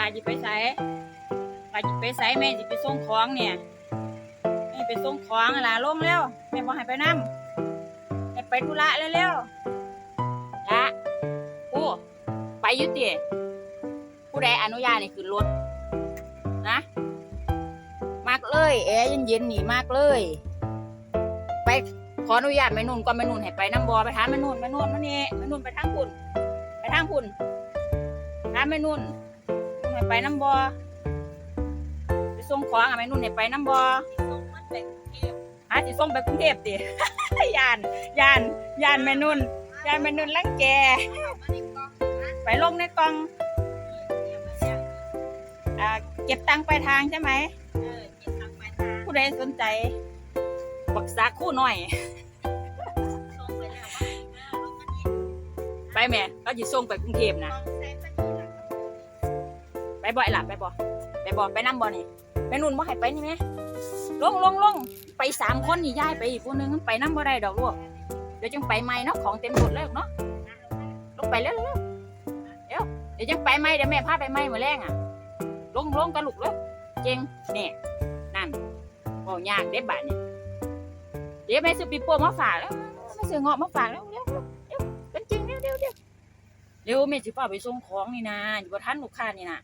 ลาจิไปใส่ลาจิไปใส่แม่จิไปส่งของเนี่ยแม่ไปส่งของอะล่ะลงแล้วแม่บอกให้ไปนำให้ไปธุระเร็วๆละโอ้ไปยุติผู้ใดอนุญาตนี่ขึ้นรถนะมากเลยแอร์เย็นๆนี่มากเลย ไปขออนุญาตแม่นุ่นก่อนแม่นุ่นให้ไปน้ำบอไปถาแม่นุ่นแม่นุ่นมานี่แม่นุ่นไปทางคุณไปทางคุณถามแม่นุ่นให้ไปน้ำบอไปส่งของอะแม่นุ่นให้ไปน้ำบอหาสิส่งไปกรุงเทพติยานยานยานแม่นุ่นยานแม่นุ่นลังแกไปลงในกล่องอ่าเก็บตังค์ปลายทางใช่ไหมผู้ใดสนใจบักษาคู่หน่อย ไปแม่ก็จะส่งไปกรุงเทพนะ ไปบ่อยหลับไปบ่ไปบ่ไปน้ำบ่นี่ไปนุ่นบ่ให้ไปนี่ไหมลงลงลงไปสามคนนี่ย้ายไปอีกคนนึงไปน้ำบ่ได้ดอกลูกเดี๋ยวจังไปใหม่เนาะของเต็มรถแล้วเนาะลงไปเร็วเร็วเดี๋ยวเดี๋ยวจังไปใหม่เดี๋ยวแม่พาไปใหม่เมื่อแรงอะลงลงกระลุกแล้วเจงเนี่ยนั่นบอกยากเด็บบาทเนี่ยเดี๋ยวแม่ซื้อปีโป้มาฝากแล้วแม่ซื้อเงาะมาฝากแล้วเร็วเร็วเร็วเป็นจริงเร็วเร็วเร็วเร็วแม่สิป้าไปส่งของนี่นะอยู่บนทันลูกค้านี่นะ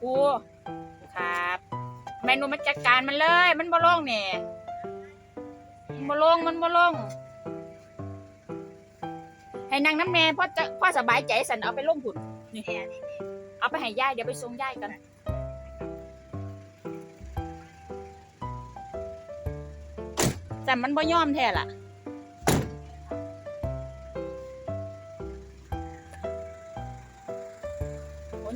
ครูครับเมนูมาจัดการมันเลย มันบ่ลงเนี่ยมันบ่ลงมันบ่ลงให้นางน้ำแม่พ่อจะพ่อสบายใจสันเอาไปลงหุ่นนี่เอาไปให้ย่ายเดี๋ยวไปส่งย่ายกันแต่มันบ่ยอมแท้ล่ะ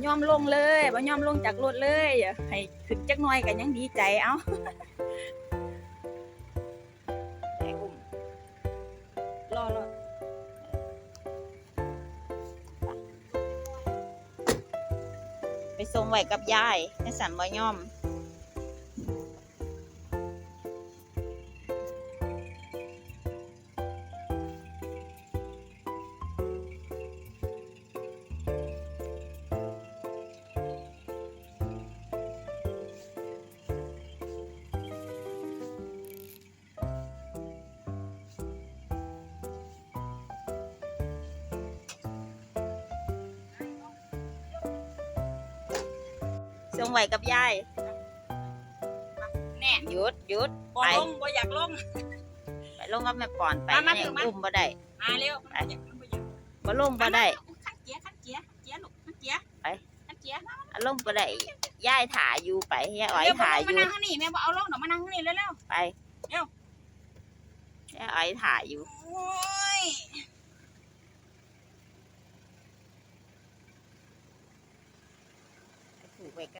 ยอมลงเลยบ่ยอมลงจากรถเลย ให้ขึ้นจักหน่อยกันยังดีใจเอ้าไอ้อุ้มรอรอไปส่งไว้กับยายให้สันบ่ยอม ส่งไว้กับยายแน่หยุดหยุดบ่ไปลงบ่อยากลง ไปลงกับแม่ปอนไปมามาเนี่ยถึงมา อุ้มบ่ได้มาเร็วมันบ่อยากมันบ่อยากบ่ลงบ่ได้ ขั้นเกียร์ขั้นเกียร์ขั้นเกียร์ลูกขั้นเกียร์ไป ขั้นเกียร์อารมณ์บ่ได้ยายถ่ายอยู่ไปยายอ้อยเร็วถ่ายอมายู่นั่งข้างนี้แม่บ่เอาลงเดี๋ยวมานั่งข้างนี้เร็วไปเร็วยายอ้อยถ่ายอยู่ๆโอ้ย